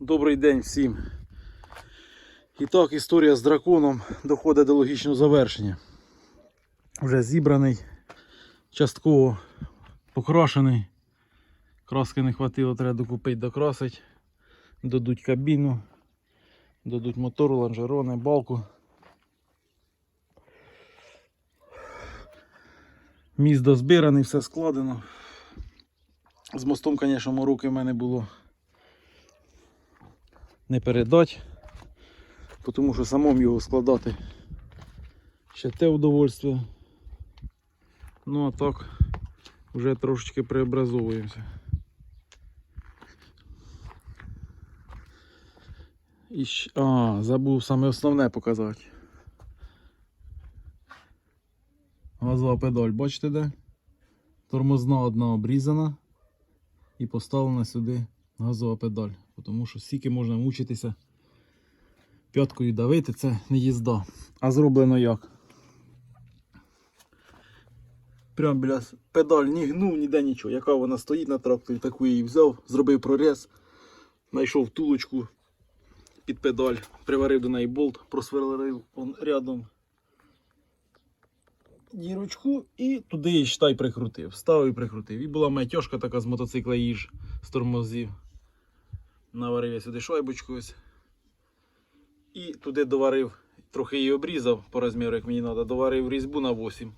Добрий день всім. І так, історія з драконом доходить до логічного завершення. Вже зібраний, частково покрашений. Краски не хватило, треба докупити, докрасити. Дадуть кабіну, дадуть мотор, лонжерони, балку. Міст дозбираний, все складено. З мостом, звісно, мороки в мене було не передати, тому що самому його складати ще те удовольствие. Ну а так вже трошечки преобразовуємося. І щ- А, забув саме основне показати. Газова педаль, бачите де? Тормозна одна обрізана і поставлена сюди газова педаль. Тому що стільки можна мучитися п'яткою давити, це не їзда. А зроблено як? Прям біля педаль ні гнув, ніде нічого. Яка вона стоїть на тракторі, таку її взяв, зробив проріз, знайшов втулочку під педаль, приварив до неї болт, просверлив он рядом дірочку і туди її штай прикрутив. Ставив і прикрутив. І була метьошка така з мотоцикла їж з тормозів. Наварив я сюди шайбочку ось. І туди доварив, трохи її обрізав по розміру, як мені треба, доварив різьбу на 8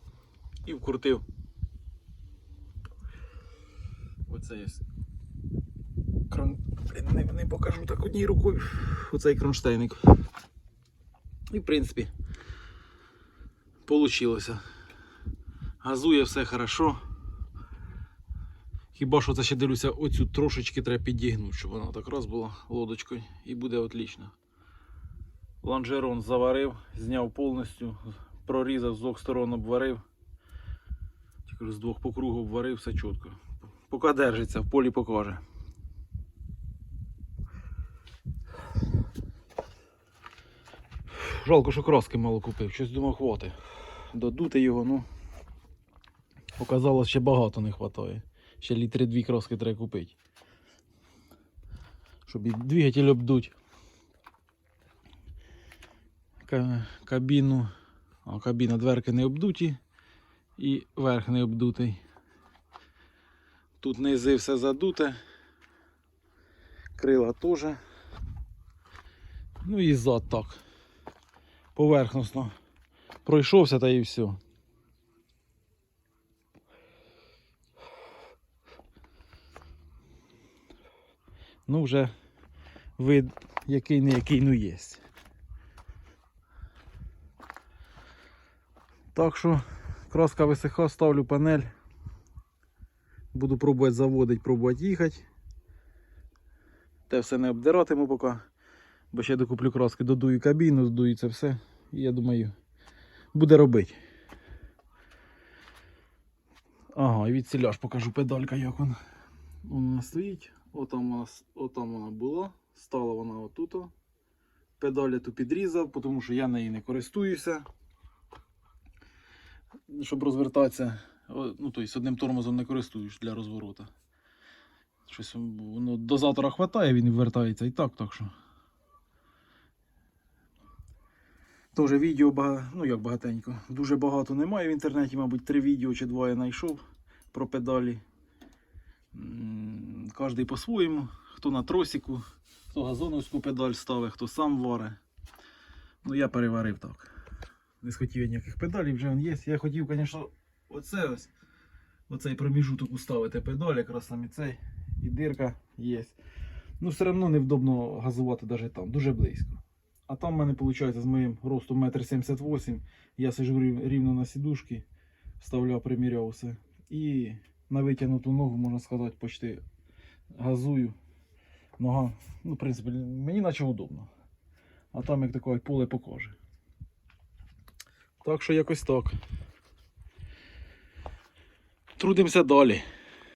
і вкрутив. Оце ось. Крон... Не, не покажу так однією рукою. Оцей кронштейник. І в принципі, получилося. Газує все хорошо. Хіба що це ще дивлюся, оцю трошечки треба підігнути, щоб вона так раз була лодочкою і буде отлично. Лонжерон заварив, зняв повністю, прорізав з двох сторон обварив. Тільки з двох по кругу обварив, все чітко. Поки держиться, в полі покаже. Жалко, що краски мало купив, щось думав хватить. Додути його, ну. Оказалось, ще багато не вистачає. Ще літри дві краски треба купити. Щоб і двигатель обдуть. Кабіну. А кабіна дверки не обдуті і верх не обдутий. Тут низи все задуте. Крила теж. Ну і зад так. Поверхносно. Пройшовся та і все. Ну, вже вид який не який, ну є. Так що краска висиха, ставлю панель. Буду пробувати заводити, пробувати їхати. Те все не обдиратиму поки. Бо ще докуплю краски, додую кабіну, здую це все. І я думаю, буде робити. Ага, і від селяж покажу педалька, як вона. Вона стоїть. Отам вона, отам вона була. Стала вона отут. Педаль я ту підрізав, тому що я нею не користуюся. Щоб розвертатися. Ну, тобто одним тормозом не користуюсь для розворота. Щось воно дозатора хватає, він вертається і так, так що. Теж відео багато, ну як багатенько. Дуже багато немає в інтернеті, мабуть, три відео чи два я знайшов про педалі. Кожний по-своєму. Хто на тросіку, хто газоновську педаль ставить, хто сам варе. Ну я переварив так. Не схотів я ніяких педалей, вже він є. Я хотів, звісно, оце ось. Оцей проміжуток уставити педаль, якраз саме цей. І дирка є. Ну, все одно невдобно газувати навіть там, дуже близько. А там в мене виходить з моїм ростом 1,78 м. Я сижу рівно на сідушки, вставляв, приміряв все. І на витягнуту ногу, можна сказати, почти газую. Нога, ну, в принципі, мені наче удобно. А там як таке поле покаже. Так що якось так. Трудимося далі.